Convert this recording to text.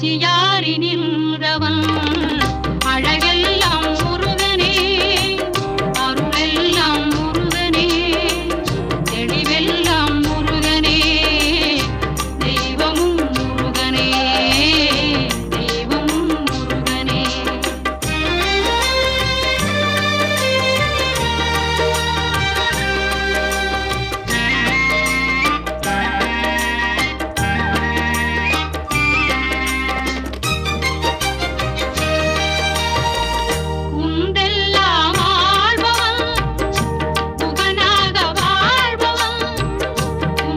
பசியாரி நின்றவன்.